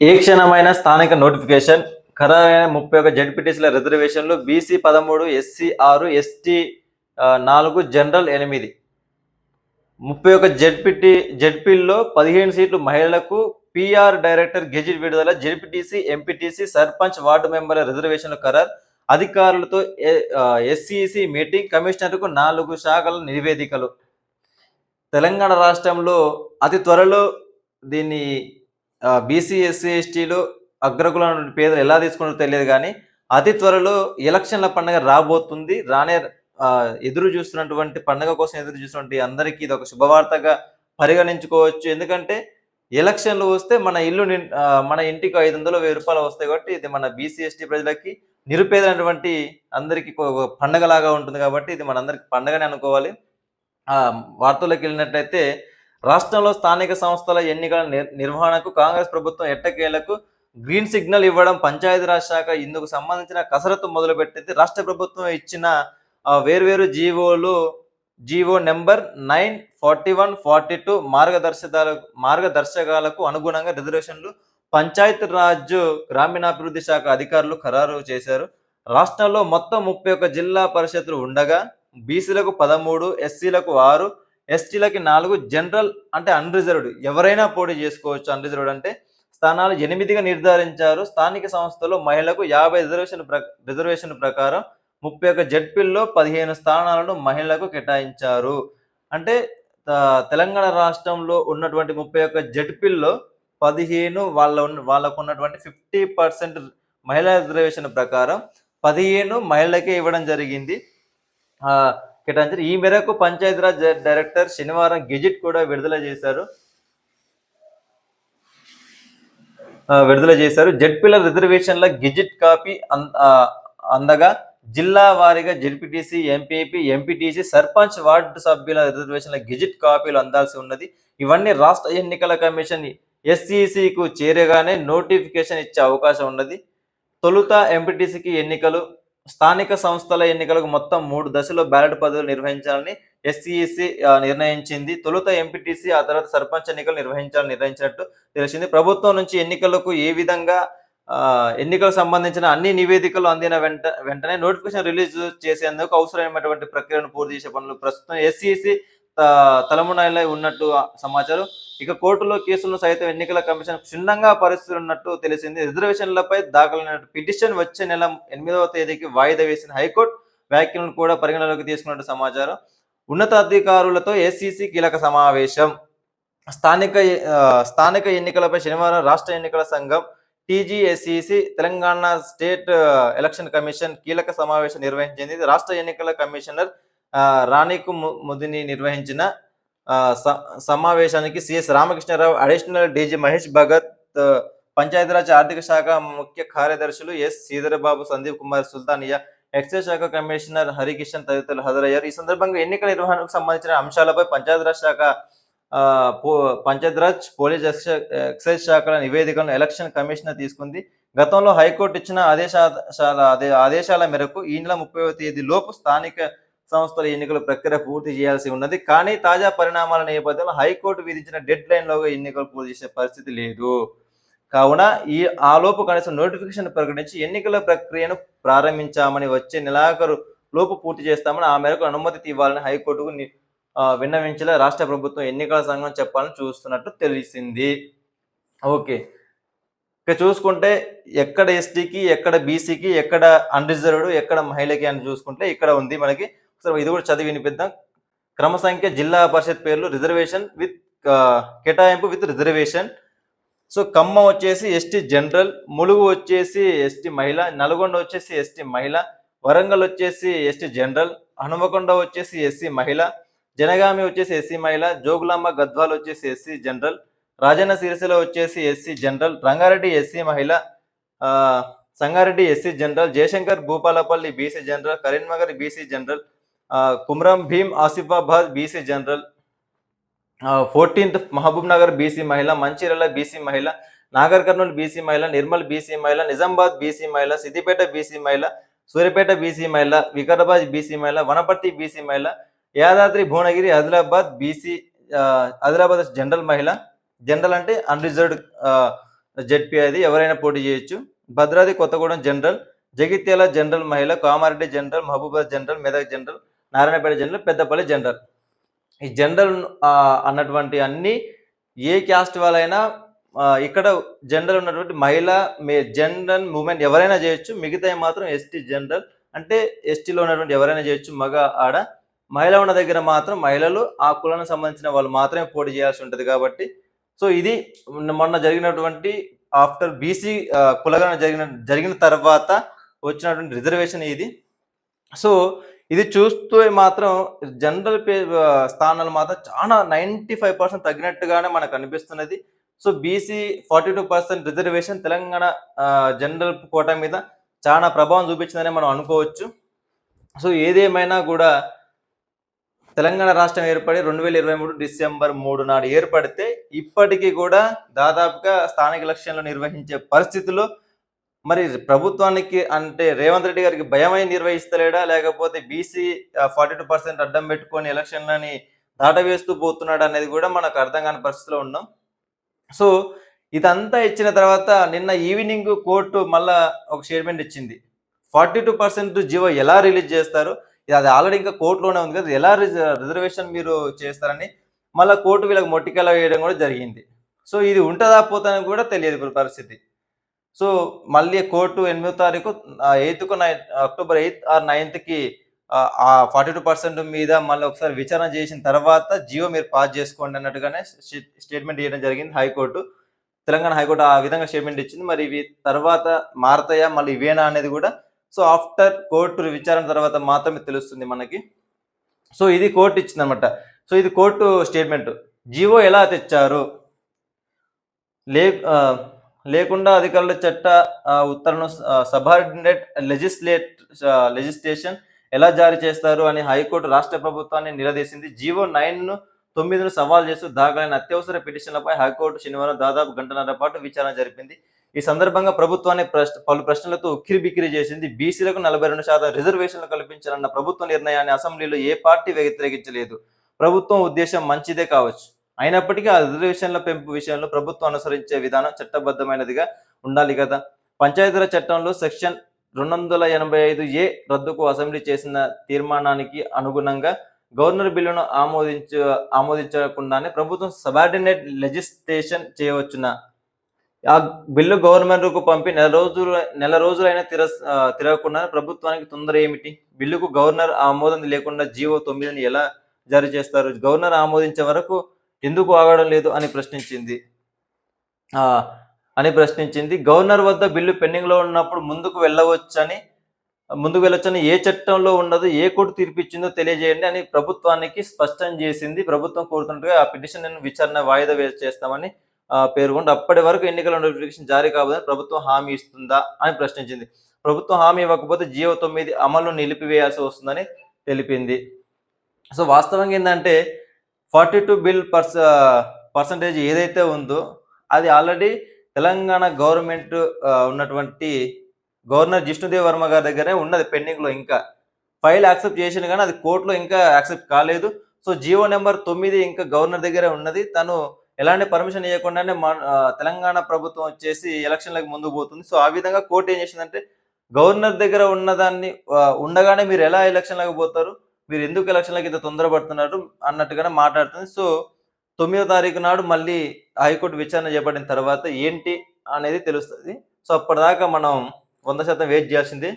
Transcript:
ఏ క్షణమైన స్థానిక నోటిఫికేషన్ ఖరారైన ముప్పై ఒక జడ్పీటీసీల రిజర్వేషన్లు బీసీ పదమూడు ఎస్సీ ఆరు ఎస్టీ నాలుగు జనరల్ ఎనిమిది. ముప్పై ఒక జడ్పీటీ జడ్పీల్లో పదిహేను సీట్లు మహిళలకు పిఆర్ డైరెక్టర్ గెజిట్ విడుదల జడ్పీటీసీ ఎంపీటీసీ సర్పంచ్ వార్డు మెంబర్ల రిజర్వేషన్ల ఖరారు అధికారులతో ఎస్సీసీ మీటింగ్ కమిషనర్కు నాలుగు శాఖల నివేదికలు. తెలంగాణ రాష్ట్రంలో అతి త్వరలో దీన్ని బీసీ ఎస్సీ ఎస్టీలు అగ్రకుల పేదలు ఎలా తీసుకున్నారో తెలియదు కానీ అతి త్వరలో ఎలక్షన్ల పండుగ రాబోతుంది. రానే ఎదురు చూస్తున్నటువంటి పండుగ కోసం ఎదురు చూస్తున్నటువంటి అందరికీ ఇది ఒక శుభవార్తగా పరిగణించుకోవచ్చు. ఎందుకంటే ఎలక్షన్లు వస్తే మన ఇల్లు మన ఇంటికి ఐదు వందలు వెయ్యి రూపాయలు వస్తాయి కాబట్టి ఇది మన బీసీ ఎస్టీ ప్రజలకి నిరుపేదైనటువంటి అందరికీ ఒక పండగలాగా ఉంటుంది కాబట్టి ఇది మనందరికి పండగనే అనుకోవాలి. వార్తల్లోకి వెళ్ళినట్లయితే రాష్ట్రంలో స్థానిక సంస్థల ఎన్నికల నిర్వహణకు కాంగ్రెస్ ప్రభుత్వం ఎట్టకేలకు గ్రీన్ సిగ్నల్ ఇవ్వడం పంచాయతీరాజ్ శాఖ ఇందుకు సంబంధించిన కసరత్తు మొదలుపెట్టింది. రాష్ట్ర ప్రభుత్వం ఇచ్చిన ఆ, వేర్వేరు జీవోలు GO number nine forty one forty two మార్గదర్శకాల మార్గదర్శకాలకు అనుగుణంగా రిజర్వేషన్లు పంచాయతీరాజ్ గ్రామీణాభివృద్ధి శాఖ అధికారులు ఖరారు చేశారు. రాష్ట్రంలో మొత్తం ముప్పై ఒక్క జిల్లా పరిషత్లు ఉండగా బీసీలకు పదమూడు ఎస్సీలకు ఆరు ఎస్టీలకి నాలుగు జనరల్ అంటే అన్రిజర్వ్డ్ ఎవరైనా పోటీ చేసుకోవచ్చు అన్రిజర్వ్డ్ అంటే స్థానాలు ఎనిమిదిగా నిర్ధారించారు. స్థానిక సంస్థలో మహిళలకు యాభై రిజర్వేషన్ ప్ర రిజర్వేషన్ ప్రకారం ముప్పై ఒక్క జడ్పీల్లో పదిహేను స్థానాలను మహిళలకు కేటాయించారు. అంటే తెలంగాణ రాష్ట్రంలో ఉన్నటువంటి ముప్పై ఒక్క జడ్పీల్లో పదిహేను వాళ్ళ ఉన్న- వాళ్ళకు ఉన్నటువంటి ఫిఫ్టీ పర్సెంట్ మహిళా రిజర్వేషన్ ప్రకారం పదిహేను మహిళలకే ఇవ్వడం జరిగింది. కేటాయించారు. ఈ మేరకు పంచాయతీరాజ్ డైరెక్టర్ శనివారం గెజిట్ కూడా విడుదల చేశారు. విడుదల చేశారు. జడ్పీల రిజర్వేషన్ల గెజిట్ కాపీ అందగా జిల్లా వారీగా ZPTC MPP MPTC sarpanch ward సభ్యుల రిజర్వేషన్ల గెజిట్ కాపీలు అందాల్సి ఉన్నది. ఇవన్నీ రాష్ట్ర ఎన్నికల కమిషన్ ఎస్సీసీకు చేరగానే నోటిఫికేషన్ ఇచ్చే అవకాశం ఉన్నది. తొలుత ఎంపీటీసీకి ఎన్నికలు స్థానిక సంస్థల ఎన్నికలకు మొత్తం మూడు దశలో బ్యాలెట్ పదవులు నిర్వహించాలని ఎస్సీఈసీ నిర్ణయించింది. తొలుత ఎంపీటీసీ ఆ తర్వాత సర్పంచ్ ఎన్నికలు నిర్వహించాలని నిర్ణయించినట్టు తెలిసింది. ప్రభుత్వం నుంచి ఎన్నికలకు ఏ విధంగా ఎన్నికలకు సంబంధించిన అన్ని నివేదికలు అందిన వెంట వెంటనే నోటిఫికేషన్ రిలీజ్ చేసేందుకు అవసరమైనటువంటి ప్రక్రియను పూర్తి చేసే పనులు ప్రస్తుతం ఎస్సీసీ తలమునాయిలో ఉన్నట్టు సమాచారం. ఇక కోర్టులో కేసులను సైతం ఎన్నికల కమిషన్ క్షుణ్ణంగా పరిస్థితులున్నట్టు తెలిసింది. రిజర్వేషన్లపై దాఖలైన పిటిషన్ వచ్చే నెల ఎనిమిదవ తేదీకి వాయిదా వేసిన హైకోర్టు వ్యాఖ్యలను కూడా పరిగణలోకి తీసుకున్నట్టు సమాచారం. ఉన్నతాధికారులతో ఎస్సీసీ కీలక సమావేశం. స్థానిక స్థానిక ఎన్నికలపై శనివారం రాష్ట్ర ఎన్నికల సంఘం TGSEC Telangana state election commission కీలక సమావేశం నిర్వహించింది. రాష్ట్ర ఎన్నికల కమిషనర్ రాణికు ముదిని నిర్వహించిన ఆ, స- సమావేశానికి CS Ramakrishna Rao additional DG Mahesh Bhagat Panchayati Raj ఆర్థిక శాఖ ముఖ్య కార్యదర్శులు ఎస్ శ్రీధరబాబు సందీప్ కుమార్ సుల్తానియా ఎక్సైజ్ శాఖ కమిషనర్ హరికిషన్ తదితరులు హాజరయ్యారు. ఈ సందర్భంగా ఎన్నికల నిర్వహణకు సంబంధించిన అంశాలపై పంచాయతీరాజ్ శాఖ పంచాయతీరాజ్ పోలీస్ ఎక్సైజ్ శాఖల నివేదికలను ఎలక్షన్ కమిషనర్ తీసుకుంది. గతంలో హైకోర్టు ఇచ్చిన ఆదేశాల ఆదేశాల మేరకు ఈ నెల ముప్పై తేదీ లోపు స్థానిక సంస్థల ఎన్నికల ప్రక్రియ పూర్తి చేయాల్సి ఉన్నది. కానీ తాజా పరిణామాల నేపథ్యంలో హైకోర్టు విధించిన డెడ్ లైన్ లోగా ఎన్నికలు పూర్తి చేసే పరిస్థితి లేదు. కావున ఈ ఆ లోపు కనీసం నోటిఫికేషన్ ప్రకటించి ఎన్నికల ప్రక్రియను ప్రారంభించామని వచ్చే నెలాఖరు లోపు పూర్తి చేస్తామని ఆ మేరకు అనుమతి ఇవ్వాలని హైకోర్టుకు విన్నవించేలా. రాష్ట్ర ప్రభుత్వం ఎన్నికల సంఘం చెప్పాలని చూస్తున్నట్టు తెలిసింది. ఓకే. ఇక చూసుకుంటే ఎక్కడ ఎస్టీకి ఎక్కడ బీసీకి ఎక్కడ అన్రిజర్వ్డ్ ఎక్కడ మహిళకి అని చూసుకుంటే ఇక్కడ ఉంది మనకి సో ఇది కూడా చదివి వినిపిద్దాం. క్రమ సంఖ్య జిల్లా పరిషత్ పేర్లు రిజర్వేషన్ విత్ కేటాయింపు విత్ రిజర్వేషన్. సో ఖమ్మం వచ్చేసి ఎస్టీ జనరల్ ములుగు వచ్చేసి ఎస్టీ మహిళ నల్గొండ వచ్చేసి ఎస్టీ మహిళ వరంగల్ వచ్చేసి ఎస్టీ జనరల్ హనుమకొండ వచ్చేసి ఎస్సీ మహిళ జనగామి వచ్చేసి ఎస్సీ మహిళ జోగులాంబ గద్వాల్ వచ్చేసి ఎస్సీ జనరల్ రాజన్న సిరిసిల వచ్చేసి ఎస్సీ జనరల్ రంగారెడ్డి ఎస్సీ మహిళ Sangareddy SC general Jayashankar Bhupalpally BC general Karimnagar BC general Kumram Bheem Asifabad BC general. Fourteenth Mahabub Nagar BC మహిళ మంచిర్యాల బీసీ మహిళ నాగర్ కర్నూలు బీసీ మహిళ నిర్మల్ బీసీ మహిళ నిజామాబాద్ బీసీ మహిళ సిద్దిపేట బీసీ మహిళ సూర్యపేట బీసీ మహిళ వికారాబాద్ బీసీ మహిళ వనపర్తి బీసీ మహిళ యాదాద్రి భువనగిరి ఆదిలాబాద్ బీసీ ఆదిలాబాద్ జనరల్ మహిళ. జనరల్ అంటే అన్రిజర్వ్డ్ జెడ్పీ అది ఎవరైనా పోటీ చేయొచ్చు. భద్రాద్రి కొత్తగూడెం జనరల్ జగిత్యాల జనరల్ మహిళ Kamareddy general Mahabubabad general Medak general Narayanpet general Peddapalli general. ఈ జనరల్ అన్నటువంటి అన్ని ఏ క్యాస్ట్ వాళ్ళైనా ఇక్కడ జనరల్ ఉన్నటువంటి మహిళ మే జనరల్ మూమెంట్ ఎవరైనా చేయొచ్చు. మిగతా మాత్రం ఎస్టీ జనరల్ అంటే ఎస్టీలో ఉన్నటువంటి ఎవరైనా చేయొచ్చు. మగ ఆడ. మహిళ ఉన్న దగ్గర మాత్రం మహిళలు ఆ కులానికి సంబంధించిన వాళ్ళు మాత్రమే పోటీ చేయాల్సి ఉంటుంది కాబట్టి. సో ఇది మొన్న జరిగినటువంటి ఆఫ్టర్ బీసీ కులగణ జరిగిన జరిగిన తర్వాత వచ్చినటువంటి రిజర్వేషన్ ఇది. సో ఇది చూస్తూ మాత్రం జనరల్ పే స్థానాలు మాత్రం చాలా నైంటీ ఫైవ్ పర్సెంట్ తగ్గినట్టుగానే మనకు అనిపిస్తున్నది. So BC forty two percent reservation Telangana general quota మీద చాలా ప్రభావం చూపించిందని మనం అనుకోవచ్చు. సో ఏదేమైనా కూడా తెలంగాణ రాష్ట్రం ఏర్పడి రెండు వేల ఇరవై మూడు డిసెంబర్ మూడు నాడు ఏర్పడితే ఇప్పటికీ కూడా దాదాపుగా స్థానిక ఎలక్షన్లు నిర్వహించే పరిస్థితుల్లో మరి ప్రభుత్వానికి అంటే రేవంత్ రెడ్డి గారికి భయమై నిర్వహిస్తలేడా? లేకపోతే బీసీ ఫార్టీ టూ పర్సెంట్ అడ్డం పెట్టుకొని ఎలక్షన్లని దాటవేస్తూ పోతున్నాడు అనేది కూడా మనకు అర్థం కాని పరిస్థితిలో ఉన్నాం. సో ఇదంతా ఇచ్చిన తర్వాత నిన్న ఈవినింగ్ కోర్టు మళ్ళా ఒక స్టేట్మెంట్ ఇచ్చింది. ఫార్టీ టూ పర్సెంట్ జీవో ఎలా రిలీజ్ చేస్తారు? ఇది అది ఆల్రెడీ ఇంకా కోర్టులోనే ఉంది కదా ఎలా రిజ- రిజర్వేషన్ మీరు చేస్తారని మళ్ళీ కోర్టు వీళ్ళకి మొట్టికెలా వేయడం కూడా జరిగింది. సో ఇది ఉంటుందా పోతుందని కూడా తెలియదు ఇప్పుడు పరిస్థితి. సో మళ్ళీ కోర్టు ఎనిమిదో తారీఖు ఎయిత్కు నైన్ అక్టోబర్ ఎయిత్ ఆర్ నైన్త్కి ఆ ఫార్టీ టూ పర్సెంట్ మీద మళ్ళీ ఒకసారి విచారణ చేసిన తర్వాత జియో మీరు పాస్ చేసుకోండి అన్నట్టుగానే స్టేట్మెంట్ ఇవ్వడం జరిగింది హైకోర్టు. తెలంగాణ హైకోర్టు ఆ విధంగా స్టేట్మెంట్ ఇచ్చింది. మరి ఇవి తర్వాత మారతాయా మళ్ళీ ఇవేనా అనేది కూడా సో ఆఫ్టర్ కోర్టు విచారణ తర్వాత మాత్రమే తెలుస్తుంది మనకి. సో ఇది కోర్టు ఇచ్చింది అనమాట సో ఇది కోర్టు స్టేట్మెంట్. జివో ఎలా తెచ్చారు? లే లేకుండా అధికారుల చట్ట ఆ, ఉత్తర్వును సబార్డినేట్ లెజిస్లేట్ లెజిస్లేషన్ ఎలా జారీ చేస్తారు అని హైకోర్టు రాష్ట్ర ప్రభుత్వాన్ని నిలదీసింది. జీవో నైన్ను తొమ్మిదిను సవాల్ చేస్తూ దాఖలైన అత్యవసర పిటిషన్లపై హైకోర్టు శనివారం దాదాపు గంటన్నర పాటు విచారణ జరిపింది. ఈ సందర్భంగా ప్రభుత్వాన్ని పలు ప్రశ్నలతో ఉక్కిరి బిక్కిరి చేసింది. బీసీలకు నలభై రెండు శాతం రిజర్వేషన్లు కల్పించాలన్న ప్రభుత్వ నిర్ణయాన్ని అసెంబ్లీలో ఏ పార్టీ వ్యతిరేకించలేదు. ప్రభుత్వం ఉద్దేశం మంచిదే కావచ్చు. అయినప్పటికీ ఆ రిజర్వేషన్ల పెంపు విషయంలో ప్రభుత్వం అనుసరించే విధానం చట్టబద్ధమైనదిగా ఉండాలి కదా. పంచాయతీరాజ్ చట్టంలో సెక్షన్ రెండు వందల ఎనభై ఐదు ఏ రద్దుకు అసెంబ్లీ చేసిన తీర్మానానికి అనుగుణంగా గవర్నర్ బిల్లును ఆమోదించ ఆమోదించకుండానే ప్రభుత్వం సబార్డినేట్ లెజిస్లేషన్ చేయవచ్చున. ఆ బిల్లు గవర్నమెంట్కు పంపి నెల రోజులు నెల రోజులైనా తిర తిరగకుండా ప్రభుత్వానికి తొందర ఏమిటి? బిల్లుకు గవర్నర్ ఆమోదం లేకుండా జీవో తొమ్మిదిని ఎలా జారీ చేస్తారు? గవర్నర్ ఆమోదించే వరకు ఎందుకు ఆగడం లేదు అని ప్రశ్నించింది. అని ప్రశ్నించింది. గవర్నర్ వద్ద బిల్లు పెండింగ్లో ఉన్నప్పుడు ముందుకు వెళ్ళవచ్చని ముందుకు వెళ్ళొచ్చని ఏ చట్టంలో ఉండదు ఏ కోర్టు తీర్పిచ్చిందో తెలియజేయండి అని ప్రభుత్వానికి స్పష్టం చేసింది. ప్రభుత్వం కోరుతున్నట్టుగా ఆ పిటిషన్ విచారణ వాయిదా వేసి చేస్తామని ఆ, పేర్కొంటూ అప్పటి వరకు ఎన్నికల నోటిఫికేషన్ జారీ కాబోదని ప్రభుత్వం హామీ ఇస్తుందా అని ప్రశ్నించింది. ప్రభుత్వం హామీ ఇవ్వకపోతే జియో తొమ్మిది అమలు నిలిపివేయాల్సి వస్తుందని తెలిపింది. సో వాస్తవంగా ఏంటంటే ఫార్టీ టూ బిల్ పర్స పర్సంటేజ్ ఏదైతే ఉందో అది ఆల్రెడీ తెలంగాణ గవర్నమెంట్ ఉన్నటువంటి గవర్నర్ జిష్ణుదేవ్ వర్మ గారి దగ్గరే ఉన్నది పెండింగ్లో ఇంకా. ఫైల్ యాక్సెప్ట్ చేసిన కానీ అది కోర్టులో ఇంకా యాక్సెప్ట్ కాలేదు. సో జియో నెంబర్ తొమ్మిది ఇంకా గవర్నర్ దగ్గరే ఉన్నది. తను ఎలాంటి పర్మిషన్ ఇవ్వకుండానే మన తెలంగాణ ప్రభుత్వం వచ్చేసి ఎలక్షన్లకు ముందుకు పోతుంది. సో ఆ విధంగా కోర్టు ఏం చేసిందంటే గవర్నర్ దగ్గర ఉన్నదాన్ని ఉండగానే మీరు ఎలా ఎలక్షన్లకు పోతారు? మీరు ఎందుకు ఎలక్షన్లకు ఇంత తొందరపడుతున్నారు అన్నట్టుగానే మాట్లాడుతుంది. సో తొమ్మిదో తారీఖు నాడు మళ్ళీ హైకోర్టు విచారణ చేపట్టిన తర్వాత ఏంటి అనేది తెలుస్తుంది. సో అప్పటిదాకా మనం వంద శాతం వెయిట్ చేయాల్సిందే.